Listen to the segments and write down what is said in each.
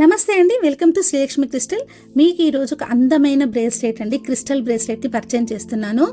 నమస్తే అండి welcome to Srilakshmi crystal. మీకు ఈరోజు ఒక అందమైన బ్రేస్లెట్ అండి క్రిస్టల్ బ్రేస్లెట్ని పరిచయం చేస్తున్నాను.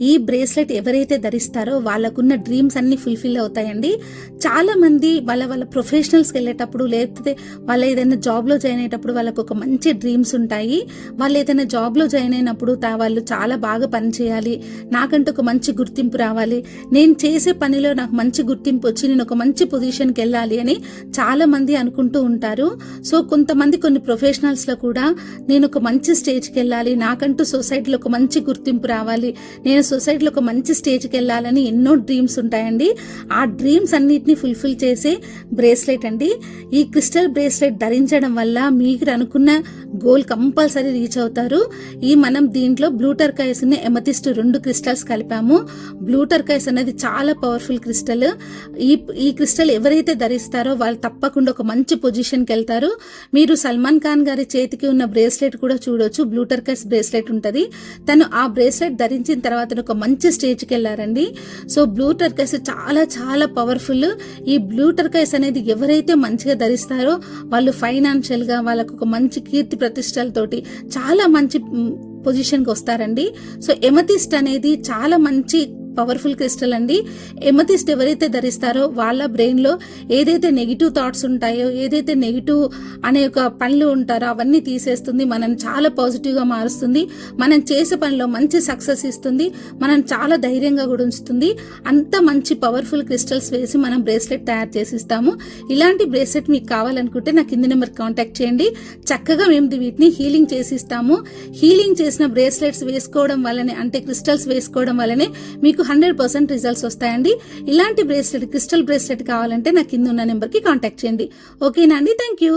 ఈ బ్రేస్లెట్ ఎవరైతే ధరిస్తారో వాళ్ళకున్న డ్రీమ్స్ అన్నీ ఫుల్ఫిల్ అవుతాయండి. చాలామంది వాళ్ళ వాళ్ళ ప్రొఫెషనల్స్కి వెళ్ళేటప్పుడు లేకపోతే వాళ్ళు ఏదైనా జాబ్లో జాయిన్ అయ్యేటప్పుడు వాళ్ళకు ఒక మంచి డ్రీమ్స్ ఉంటాయి. వాళ్ళు ఏదైనా జాబ్లో జాయిన్ అయినప్పుడు తా- వాళ్ళు చాలా బాగా పని చేయాలి. నాకంటూ ఒక మంచి గుర్తింపు రావాలి. నేను చేసే పనిలో నాకు మంచి గుర్తింపు వచ్చి నేను ఒక మంచి పొజిషన్కి వెళ్ళాలి అని చాలామంది అనుకుంటూ ఉంటారు. సో కొంతమంది కొన్ని ప్రొఫెషనల్స్లో కూడా నేను ఒక మంచి స్టేజ్కి వెళ్ళాలి నాకంటూ సొసైటీలో ఒక మంచి గుర్తింపు రావాలి నేను సొసైటీలో ఒక మంచి స్టేజ్కి వెళ్ళాలని ఎన్నో డ్రీమ్స్ ఉంటాయండి. ఆ డ్రీమ్స్ అన్నిటిని ఫుల్ఫిల్ చేసే బ్రేస్లెట్ అండి. ఈ క్రిస్టల్ బ్రేస్లెట్ ధరించడం వల్ల మీరు అనుకున్న గోల్ కంపల్సరీ రీచ్ అవుతారు. ఈ మనం దీంట్లో బ్లూటర్ కైస్ని ఎమతిస్ట్ రెండు క్రిస్టల్స్ కలిపాము. బ్లూటర్ కైస్ అనేది చాలా పవర్ఫుల్ క్రిస్టల్ ఈ ఈ క్రిస్టల్ ఎవరైతే ధరిస్తారో వాళ్ళు తప్పకుండా ఒక మంచి పొజిషన్కి వెళ్తారు. మీరు సల్మాన్ ఖాన్ గారి చేతికి ఉన్న బ్రేస్లెట్ కూడా చూడొచ్చు. బ్లూటర్కస్ బ్రేస్లెట్ ఉంటుంది. తను ఆ బ్రేస్లెట్ ధరించిన తర్వాత ఒక మంచి స్టేజ్కి వెళ్ళారండి. సో బ్లూ టర్కైస్ చాలా చాలా పవర్ఫుల్ ఈ బ్లూ టర్కైస్ అనేది ఎవరైతే మంచిగా ధరిస్తారో వాళ్ళు ఫైనాన్షియల్గా వాళ్ళకు ఒక మంచి కీర్తి ప్రతిష్టలతోటి చాలా మంచి పొజిషన్కి వస్తారండి. సో ఎమతిస్ట్ అనేది చాలా మంచి పవర్ఫుల్ క్రిస్టల్ అండి. ఎమతిస్ట్ ఎవరైతే ధరిస్తారో వాళ్ళ బ్రెయిన్లో ఏదైతే నెగిటివ్ థాట్స్ ఉంటాయో ఏదైతే నెగిటివ్ అనే ఒక పనులు ఉంటారో అవన్నీ తీసేస్తుంది. మనం చాలా పాజిటివ్గా మారుస్తుంది. మనం చేసే పనిలో మంచి సక్సెస్ ఇస్తుంది. మనం చాలా ధైర్యంగా కూడా ఉంచుతుంది. అంత మంచి పవర్ఫుల్ క్రిస్టల్స్ వేసి మనం బ్రేస్లెట్ తయారు చేసి ఇస్తాము ఇలాంటి బ్రేస్లెట్ మీకు కావాలనుకుంటే నా కింది నెంబర్ కాంటాక్ట్ చేయండి. చక్కగా మేము వీటిని హీలింగ్ చేసి ఇస్తాము హీలింగ్ చేసిన బ్రేస్లెట్స్ వేసుకోవడం వల్లనే అంటే క్రిస్టల్స్ వేసుకోవడం వల్లనే మీకు హండ్రెడ్ పర్సెంట్ రిజల్ట్స్ వస్తాయండి. ఇలాంటి బ్రేస్లెట్ క్రిస్టల్ బ్రేస్లెట్ కావాలంటే నా కింద ఉన్న నెంబర్కి కాంటాక్ట్ చేయండి. ఓకేనా అండి? Thank you